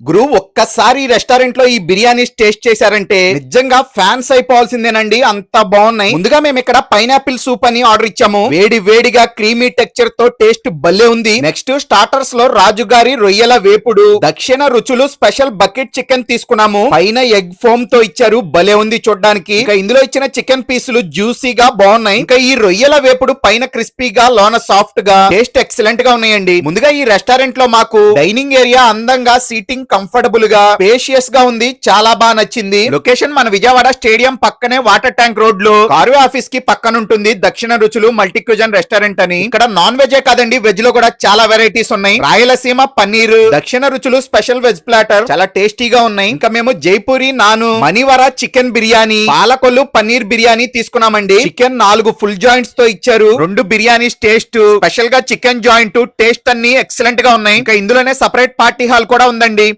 Grubo. ఒక్కసారి రెస్టారెంట్లో ఈ బిర్యానీ టేస్ట్ చేశారంటే నిజంగా ఫ్యాన్స్ అయిపోవాల్సిందేనండి. అంత బాగున్నాయి. ముందుగా మేము ఇక్కడ పైనాపిల్ సూప్ అని ఆర్డర్ ఇచ్చాము. వేడి వేడిగా క్రీమీ టెక్చర్తో టేస్ట్ భలే ఉంది. నెక్స్ట్ స్టార్టర్స్లో రాజుగారి రొయ్యల వేపుడు. దక్షిణ రుచులు స్పెషల్ బకెట్ చికెన్ తీసుకున్నాము. పైన ఎగ్ ఫోమ్తో ఇచ్చారు. భలే ఉంది చూడడానికి. ఇంకా ఇందులో ఇచ్చిన చికెన్ పీసులు జ్యూసీగా బాగున్నాయి. ఇంకా ఈ రొయ్యల వేపుడు పైన క్రిస్పీగా లోన సాఫ్ట్గా టేస్ట్ ఎక్సలెంట్గా ఉన్నాయండి. ముందుగా ఈ రెస్టారెంట్లో మాకు డైనింగ్ ఏరియా అందంగా సీటింగ్ కంఫర్టబుల్ గా స్పేషియస్గా ఉంది. చాలా బాగా నచ్చింది. లొకేషన్ మన విజయవాడ స్టేడియం పక్కనే వాటర్ ట్యాంక్ రోడ్లో కారు ఆఫీస్కి పక్కన ఉంటుంది దక్షిణ రుచులు మల్టీ క్యూజన్ రెస్టారెంట్ అని. ఇక్కడ నాన్ వెజ్ కాదండి వెజ్లో కూడా చాలా వెరైటీస్ ఉన్నాయి. రాయలసీమ పన్నీర్ దక్షిణ రుచులు స్పెషల్ వెజ్ ప్లాటర్ చాలా టేస్టీగా ఉన్నాయి. ఇంకా మేము జైపూరి నాను మణివర చికెన్ బిర్యానీ పాలకొల్లు పన్నీర్ బిర్యానీ తీసుకున్నామండి. చికెన్ నాలుగు ఫుల్ జాయింట్స్తో ఇచ్చారు. రెండు బిర్యానీస్ టేస్ట్ స్పెషల్గా చికెన్ జాయింట్ టేస్ట్ అన్ని ఎక్సలెంట్గా ఉన్నాయి. ఇంకా ఇందులోనే సపరేట్ పార్టీ హాల్ కూడా ఉందండి.